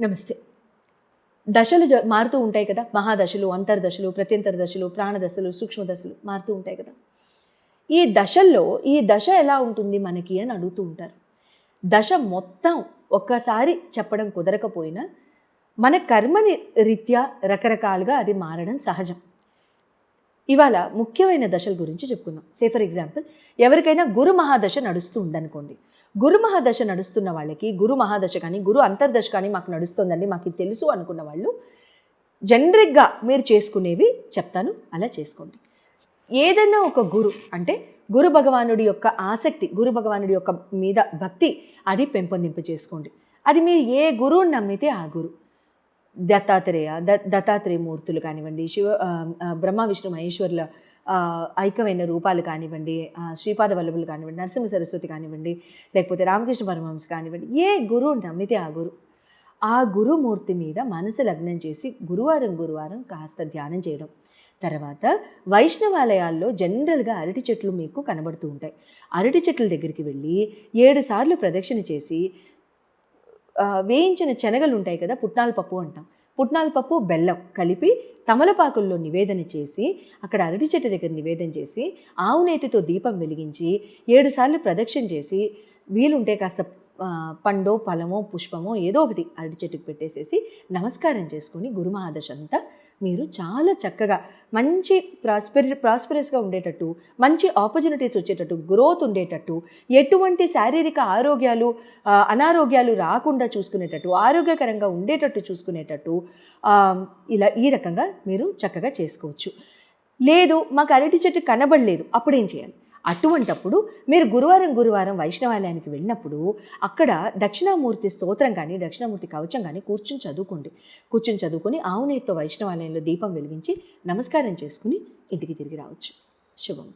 నమస్తే. దశలు జ మారుతూ ఉంటాయి కదా మహాదశలు అంతర్దశలు ప్రత్యంతర దశలు ప్రాణదశలు సూక్ష్మ దశలు మారుతూ ఉంటాయి కదా. ఈ దశల్లో ఈ దశ ఎలా ఉంటుంది మనకి అని అడుగుతూ ఉంటారు. దశ మొత్తం ఒక్కసారి చెప్పడం కుదరకపోయినా మన కర్మని రీత్యా రకరకాలుగా అది మారడం సహజం. ఇవాళ ముఖ్యమైన దశల గురించి చెప్పుకుందాం. సే ఫర్ ఎగ్జాంపుల్ ఎవరికైనా గురు మహాదశ నడుస్తూ ఉందనుకోండి. గురు మహాదశ నడుస్తున్న వాళ్ళకి గురు మహాదశ కానీ గురు అంతర్దశ కానీ మాకు నడుస్తుందండి మాకు ఇది తెలుసు అనుకున్న వాళ్ళు. జనరిక్గా మీరు చేసుకునేవి చెప్తాను అలా చేసుకోండి. ఏదైనా ఒక గురు అంటే గురు భగవానుడి యొక్క ఆసక్తి గురు భగవానుడి యొక్క మీద భక్తి అది పెంపొందింప చేసుకోండి. అది మీరు ఏ గురువుని నమ్మితే ఆ గురు. దత్తాత్రేయ ద దత్తాత్రేయ మూర్తులు కానివ్వండి శివ బ్రహ్మ విష్ణు మహేశ్వరుల ఐక్యమైన రూపాలు కానివ్వండి శ్రీపాద వల్లభులు కానివ్వండి నరసింహ సరస్వతి కానివ్వండి లేకపోతే రామకృష్ణ పరమహంస కానివ్వండి ఏ గురువు నమ్మితే ఆ గురు. ఆ గురుమూర్తి మీద మనసు లగ్నం చేసి గురువారం గురువారం కాస్త ధ్యానం చేయడం. తర్వాత వైష్ణవాలయాల్లో జనరల్గా అరటి చెట్లు మీకు కనబడుతూ ఉంటాయి. అరటి చెట్ల దగ్గరికి వెళ్ళి ఏడు సార్లు ప్రదక్షిణ చేసి వేయించిన శనగలు ఉంటాయి కదా పుట్నాల పప్పు అంటాం. పుట్నాల పప్పు బెల్లం కలిపి తమలపాకుల్లో నివేదన చేసి అక్కడ అరటి చెట్టు దగ్గర నివేదన చేసి ఆవు నేతితో దీపం వెలిగించి ఏడుసార్లు ప్రదక్షిణ చేసి వీలుంటే కాస్త పండో ఫలమో పుష్పమో ఏదో ఒకటి అరటి చెట్టుకు పెట్టేసేసి నమస్కారం చేసుకుని గురుమహాదశ అంతా మీరు చాలా చక్కగా మంచి ప్రాస్పెరి ప్రాస్పరస్గా ఉండేటట్టు మంచి ఆపర్చునిటీస్ వచ్చేటట్టు గ్రోత్ ఉండేటట్టు ఎటువంటి శారీరక ఆరోగ్యాలు అనారోగ్యాలు రాకుండా చూసుకునేటట్టు ఆరోగ్యకరంగా ఉండేటట్టు చూసుకునేటట్టు ఇలా ఈ రకంగా మీరు చక్కగా చేసుకోవచ్చు. లేదు మాకు అరటి చెట్టు కనబడలేదు అప్పుడు ఏం చేయాలి? అటువంటప్పుడు మీరు గురువారం గురువారం వైష్ణవాలయానికి వెళ్ళినప్పుడు అక్కడ దక్షిణామూర్తి స్తోత్రం కానీ దక్షిణామూర్తి కవచం కానీ కూర్చుని చదువుకోండి. కూర్చుని చదువుకొని ఆవునేతో వైష్ణవాలయంలో దీపం వెలిగించి నమస్కారం చేసుకుని ఇంటికి తిరిగి రావచ్చు. శుభం.